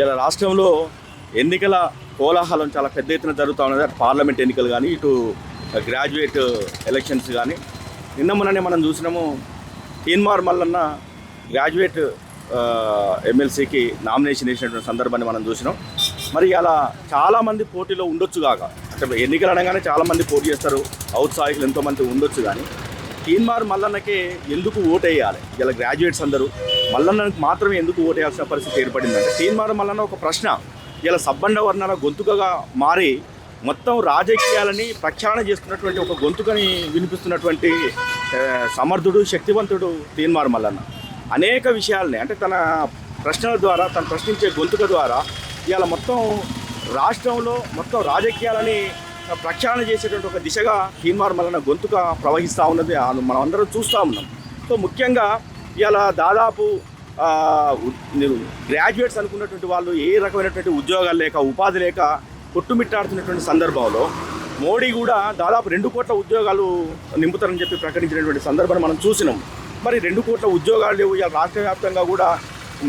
ఇలా రాష్ట్రంలో ఎన్నికల కోలాహలం చాలా పెద్ద ఎత్తున జరుగుతూ ఉన్నది. అటు పార్లమెంట్ ఎన్నికలు కానీ ఇటు గ్రాడ్యుయేట్ ఎలక్షన్స్ కానీ నిన్న మొన్ననే మనం చూసినాము తీన్మార్ మల్లన్న గ్రాడ్యుయేట్ ఎమ్మెల్సీకి నామినేషన్ వేసినటువంటి సందర్భాన్ని మనం చూసినాం. మరి అలా చాలామంది పోటీలో ఉండొచ్చు కాక అంటే ఎన్నికలు అనగానే చాలామంది పోటీ చేస్తారు. ఔత్సాహికులు ఎంతోమంది ఉండొచ్చు కానీ తీన్మార్ మల్లన్నకి ఎందుకు ఓటేయాలి? ఇలా గ్రాడ్యుయేట్స్ అందరూ మల్లన్నకి మాత్రమే ఎందుకు ఓటేయాల్సిన పరిస్థితి ఏర్పడిందంటే తీన్మార్ మల్లన్న ఒక ప్రశ్న. ఇలా సబ్బండ వర్ణాల గొంతుకగా మారి మొత్తం రాజకీయాలని ప్రక్షాళన చేస్తున్నటువంటి ఒక గొంతుకని వినిపిస్తున్నటువంటి సమర్థుడు శక్తివంతుడు తీన్మార్ మల్లన్న. అనేక విషయాలని అంటే తన ప్రశ్నల ద్వారా తను ప్రశ్నించే గొంతుక ద్వారా ఇవాళ మొత్తం రాష్ట్రంలో మొత్తం రాజకీయాలని ప్రక్షాళన చేసేటువంటి ఒక దిశగా తీన్మార్ మల్లన్న గొంతుక ప్రవహిస్తూ ఉన్నది. మనం అందరం చూస్తూ ఉన్నాం. సో ముఖ్యంగా ఇలా దాదాపు గ్రాడ్యుయేట్స్ అనుకున్నటువంటి వాళ్ళు ఏ రకమైనటువంటి ఉద్యోగాలు లేక ఉపాధి లేక కొట్టుమిట్టాడుతున్నటువంటి సందర్భంలో మోడీ కూడా దాదాపు రెండు కోట్ల ఉద్యోగాలు నింపుతారని చెప్పి ప్రకటించినటువంటి సందర్భాన్ని మనం చూసినాం. మరి రెండు కోట్ల ఉద్యోగాలు లేవు. ఇలా రాష్ట్ర వ్యాప్తంగా కూడా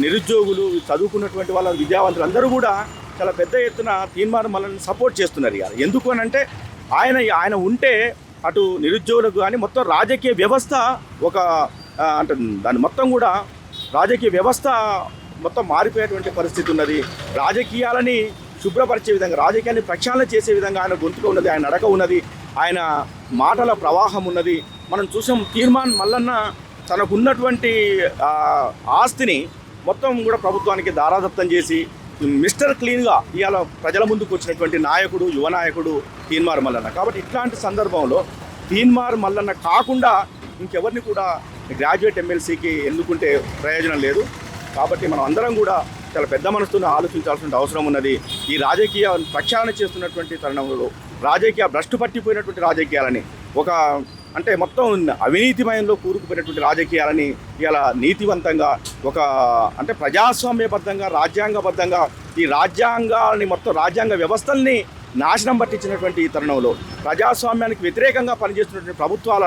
నిరుద్యోగులు చదువుకున్నటువంటి వాళ్ళ విద్యావంతులు అందరూ కూడా చాలా పెద్ద ఎత్తున తీర్మానం మనల్ని సపోర్ట్ చేస్తున్నారు ఇక ఎందుకు అని అంటే ఆయన ఆయన ఉంటే అటు నిరుద్యోగులకు కానీ మొత్తం రాజకీయ వ్యవస్థ ఒక అంటే దాని మొత్తం కూడా రాజకీయ వ్యవస్థ మొత్తం మారిపోయేటువంటి పరిస్థితి ఉన్నది. రాజకీయాలని శుభ్రపరిచే విధంగా రాజకీయాన్ని ప్రక్షాళన చేసే విధంగా ఆయన గొంతుక ఉన్నది ఆయన నడక ఉన్నది ఆయన మాటల ప్రవాహం ఉన్నది. మనం చూసాం తీర్మాన్ మల్లన్న తనకున్నటువంటి ఆస్తిని మొత్తం కూడా ప్రభుత్వానికి దారాదత్తం చేసి మిస్టర్ క్లీన్గా ఇవాళ ప్రజల ముందుకు వచ్చినటువంటి నాయకుడు యువ నాయకుడు తీన్మార్ మల్లన్న. కాబట్టి ఇట్లాంటి సందర్భంలో తీన్మార్ మల్లన్న కాకుండా ఇంకెవరిని కూడా గ్రాడ్యుయేట్ ఎమ్మెల్సీకి ఎందుకుంటే ప్రయోజనం లేదు. కాబట్టి మనం అందరం కూడా చాలా పెద్ద మనసుతో ఆలోచించాల్సిన అవసరం ఉన్నది. ఈ రాజకీయ ప్రక్షాళన చేస్తున్నటువంటి తరుణంలో రాజకీయ భ్రష్టు పట్టిపోయినటువంటి రాజకీయాలని ఒక అంటే మొత్తం అవినీతిమయంలో కూరుకుపోయినటువంటి రాజకీయాలని ఇలా నీతివంతంగా ఒక అంటే ప్రజాస్వామ్యబద్ధంగా రాజ్యాంగబద్ధంగా ఈ రాజ్యాంగాన్ని మొత్తం రాజ్యాంగ వ్యవస్థల్ని నాశనం పట్టించినటువంటి ఈ తరుణంలో ప్రజాస్వామ్యానికి వ్యతిరేకంగా పనిచేస్తున్నటువంటి ప్రభుత్వాల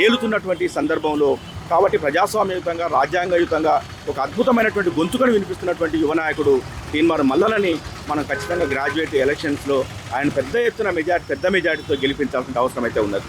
ఏలుతున్నటువంటి సందర్భంలో కాబట్టి ప్రజాస్వామ్యయుతంగా రాజ్యాంగయుతంగా ఒక అద్భుతమైనటువంటి గొంతుకను వినిపిస్తున్నటువంటి యువ నాయకుడు తీన్మార్ మల్లలని మనం ఖచ్చితంగా గ్రాడ్యుయేట్ ఎలక్షన్స్లో ఆయన పెద్ద ఎత్తున మెజార్టీ పెద్ద మెజార్టీతో గెలిపించాల్సిన అవసరం అయితే ఉన్నది.